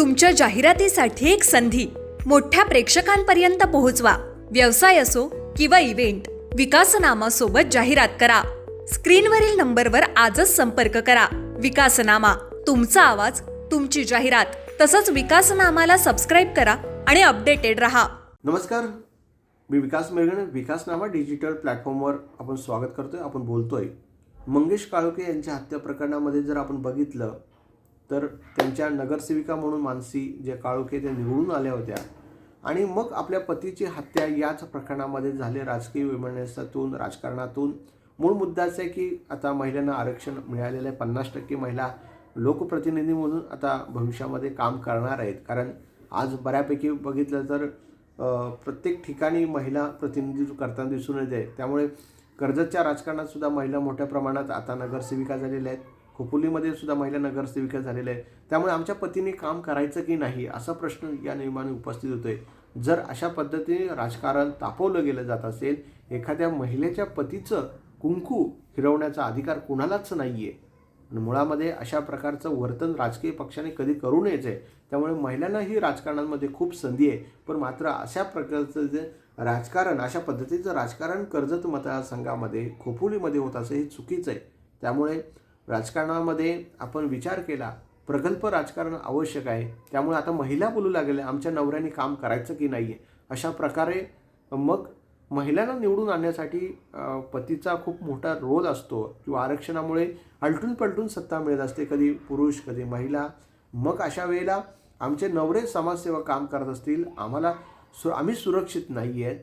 तुमच्या जाहिरातीसाठी एक संधी. मोठ्या प्रेक्षकांपर्यंत पोहोचवा. व्यवसाय असो किंवा इव्हेंट विकासनामा सोबत जाहिरात करा. स्क्रीनवरील नंबरवर आजच संपर्क करा. विकासनामा तुमचा आवाज तुमची जाहिरात तसंच विकासनामाला सबस्क्राईब करा आणि अपडेटेड रहा. नमस्कार. मी विकास मेळगण विकासनामा डिजिटल प्लॅटफॉर्मवर आपण स्वागत करतोय आपण बोलतोय. मंगेश काळोखे यांच्या हत्या प्रकरणामध्ये जर आपण बघितलं तर त्यांच्या नगरसेविका म्हणून मानसी जे काळोखे त्या निवडून आल्या होत्या. आणि मग आपल्या पतीची हत्या याच प्रकरणामध्ये झाले राजकीय विमर्शातून राजकारणातून. मूळ मुद्दाच आहे की आता महिलांना आरक्षण मिळालेलं आहे. पन्नास टक्के महिला लोकप्रतिनिधी म्हणून आता भविष्यामध्ये काम करणार आहेत. कारण आज बऱ्यापैकी बघितलं तर प्रत्येक ठिकाणी महिला प्रतिनिधित्व करताना दिसून येते. त्यामुळे कर्जतच्या राजकारणात सुद्धा महिला मोठ्या प्रमाणात आता नगरसेविका झालेल्या आहेत. खोपोलीमध्ये सुद्धा महिला नगरसेविका झालेल्या आहेत. त्यामुळे आमच्या पतीने काम करायचं की नाही असा प्रश्न या नियमाने उपस्थित होतोय. जर अशा पद्धतीने राजकारण तापवलं गेलं जात असेल एखाद्या महिलेच्या पतीचं कुंकू फिरवण्याचा अधिकार कुणालाच नाही आहे आणि मुळामध्ये अशा प्रकारचं वर्तन राजकीय पक्षाने कधी करू नयेच आहे त्यामुळे महिलांनाही राजकारणामध्ये खूप संधी आहे. पण मात्र अशा प्रकारचं जे राजकारण अशा पद्धतीचं राजकारण कर्जत मतदारसंघामध्ये खोपोलीमध्ये होत असं हे चुकीचं आहे. त्यामुळे राजकारणामध्ये आपण विचार केला प्रगल्भ राजकारण आवश्यक आहे. त्यामुळे आता महिला बोलू लागल्या आमच्या नवऱ्याने काम करायचं की नाही आहे अशा प्रकारे मग महिलांना निवडून आणण्यासाठी पतीचा खूप मोठा रोल असतो किंवा आरक्षणामुळे आलटून पलटून सत्ता मिळत असते. कधी पुरुष कधी महिला. मग अशा वेळेला आमचे नवरे समाजसेवा काम करत असतील. आम्हाला सु आम्ही सुरक्षित नाही आहेत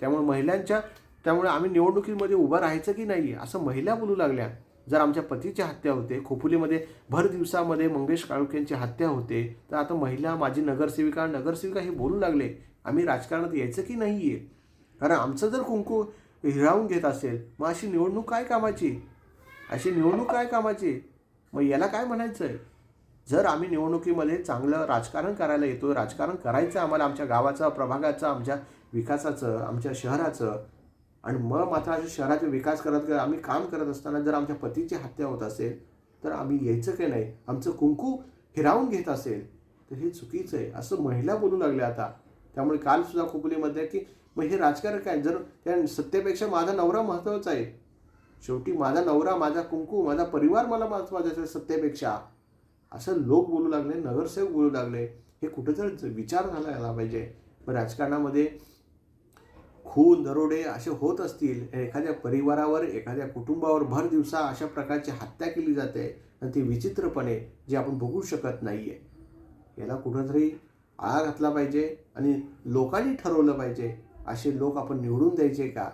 त्यामुळे महिलांच्या त्यामुळे आम्ही निवडणुकीमध्ये उभं राहायचं की नाही असं महिला बोलू लागल्या. जर आमच्या पतीची हत्या होते खोपोलीमध्ये भर दिवसामध्ये मंगेश काळुकेंची हत्या होते तर आता महिला माझी नगरसेविका नगरसेविका हे बोलू लागले आम्ही राजकारणात यायचं की नाही आहे कारण आमचं जर कुंकू हिरावून घेत असेल मग अशी निवडणूक काय कामाची? अशी निवडणूक काय कामाची? मग याला काय म्हणायचं आहे जर आम्ही निवडणुकीमध्ये चांगलं राजकारण करायला येतो राजकारण करायचं आम्हाला आमच्या गावाचं प्रभागाचं आमच्या विकासाचं आमच्या शहराचं आणि मग मात्र अशा शहराचा विकास करत करत आम्ही काम करत असताना जर आमच्या पतीची हत्या होत असेल तर आम्ही यायचं की नाही? आमचं कुंकू हिरावून घेत असेल तर हे चुकीचं आहे. असं महिला बोलू लागल्या आता. त्यामुळे कालसुद्धा खोपलीमध्ये की मग हे राजकारण काय? जर त्या सत्तेपेक्षा माझा नवरा महत्त्वाचा आहे. शेवटी माझा नवरा माझा कुंकू माझा परिवार मला महत्त्वाचा असेल सत्तेपेक्षा. असं लोक बोलू लागले नगरसेवक बोलू लागले. हे कुठेतरी विचार झाला यायला पाहिजे. पण राजकारणामध्ये खून दरोडे असे होत असतील एखाद्या परिवारावर एखाद्या कुटुंबावर भर दिवसा अशा प्रकारची हत्या केली जाते आणि ती विचित्रपणे जे आपण बघू शकत नाही आहे याला कुठंतरी आळा घातला पाहिजे आणि लोकांनी ठरवलं पाहिजे असे लोक आपण निवडून द्यायचे का?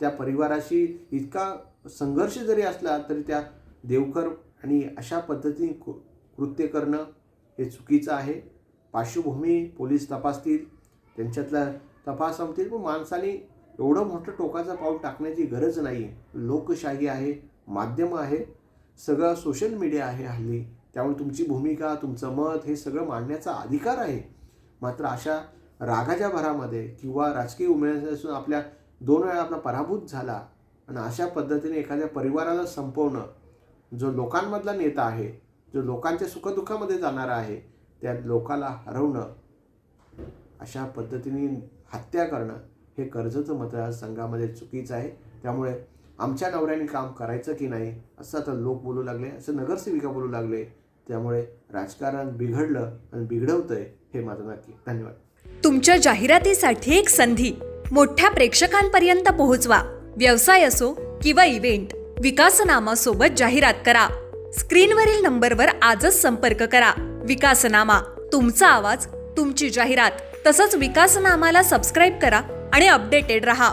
त्या परिवाराशी इतका संघर्ष जरी असला तरी त्या देवकर आणि अशा पद्धतीने कृ कृत्य करणं हे चुकीचं आहे. पार्श्वभूमी पोलीस तपासतील त्यांच्यातला तपास संपतील पण माणसाने एवढं मोठं टोकाचं पाऊल टाकण्याची गरज नाही लोकशाही आहे माध्यम आहे सगळं सोशल मीडिया आहे हल्ली. त्यामुळे तुमची भूमिका तुमचं मत हे सगळं मांडण्याचा अधिकार आहे. मात्र अशा रागाच्या भरामध्ये किंवा राजकीय उमेदवारासून आपल्या दोन वेळा आपला पराभूत झाला आणि अशा पद्धतीने एखाद्या परिवाराला संपवणं जो लोकांमधला नेता आहे जो लोकांच्या सुखदुःखामध्ये जाणारा आहे त्या लोकाला हरवणं अशा पद्धतीने हत्या करणं हे कर्जत मतदारसंघामध्ये चुकीचं आहे. त्यामुळे आमच्या नवऱ्याने काम करायचं की नाही असं आता लोक बोलू लागले असं नगरसेविका बोलू लागले. त्यामुळे राजकारण बिघडलं आणि बिघडवतंय हे माझं नक्की धन्यवाद. तुमच्या जाहिरातीसाठी एक संधी. मोठ्या प्रेक्षकांपर्यंत पोहोचवा. व्यवसाय असो किंवा इव्हेंट विकासनामा सोबत जाहिरात करा. स्क्रीनवरील नंबरवर आजच संपर्क करा. विकासनामा तुमचा आवाज तुमची जाहिरात. तसंच विकासनामाला सबस्क्राईब करा आणि अपडेटेड रहा.